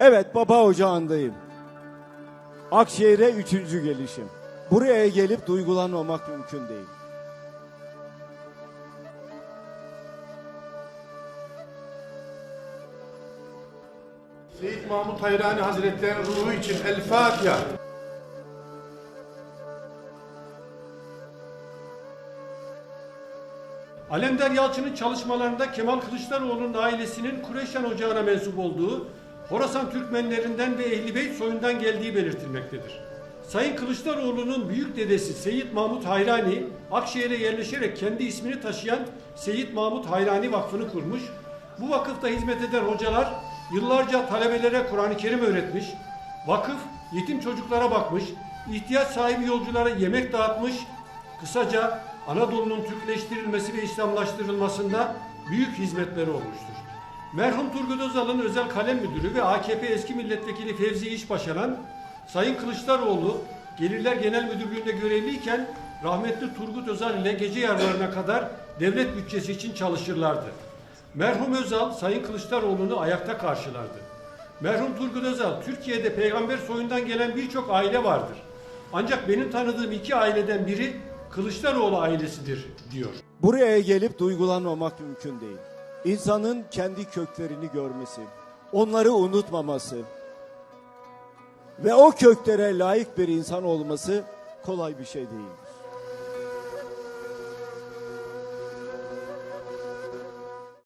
Evet baba ocağındayım. Akşehir'e üçüncü gelişim. Buraya gelip duygulanmamak mümkün değil. Seyyid Mahmut Hayrani Hazretleri'nin ruhu için El Fatiha. Alemdar Yalçın'ın çalışmalarında Kemal Kılıçdaroğlu'nun ailesinin Kureyşan Ocağı'na mensup olduğu, Horasan Türkmenlerinden ve Ehli Beyt soyundan geldiği belirtilmektedir. Sayın Kılıçdaroğlu'nun büyük dedesi Seyyid Mahmut Hayrani, Akşehir'e yerleşerek kendi ismini taşıyan Seyyid Mahmut Hayrani Vakfı'nı kurmuş. Bu vakıfta hizmet eden hocalar yıllarca talebelere Kur'an-ı Kerim öğretmiş, vakıf yetim çocuklara bakmış, ihtiyaç sahibi yolculara yemek dağıtmış, Kısaca Anadolu'nun Türkleştirilmesi ve İslamlaştırılmasında büyük hizmetleri olmuştur. Merhum Turgut Özal'ın özel kalem müdürü ve AKP eski milletvekili Fevzi İşbaşaran, Sayın Kılıçdaroğlu Gelirler Genel Müdürlüğü'nde görevliyken rahmetli Turgut Özal ile gece yarılarına kadar devlet bütçesi için çalışırlardı. Merhum Özal Sayın Kılıçdaroğlu'nu ayakta karşılardı. Merhum Turgut Özal, Türkiye'de peygamber soyundan gelen birçok aile vardır. Ancak benim tanıdığım iki aileden biri Kılıçdaroğlu ailesidir diyor. Buraya gelip duygulanmamak mümkün değil. İnsanın kendi köklerini görmesi, onları unutmaması ve o köklere layık bir insan olması kolay bir şey değildir.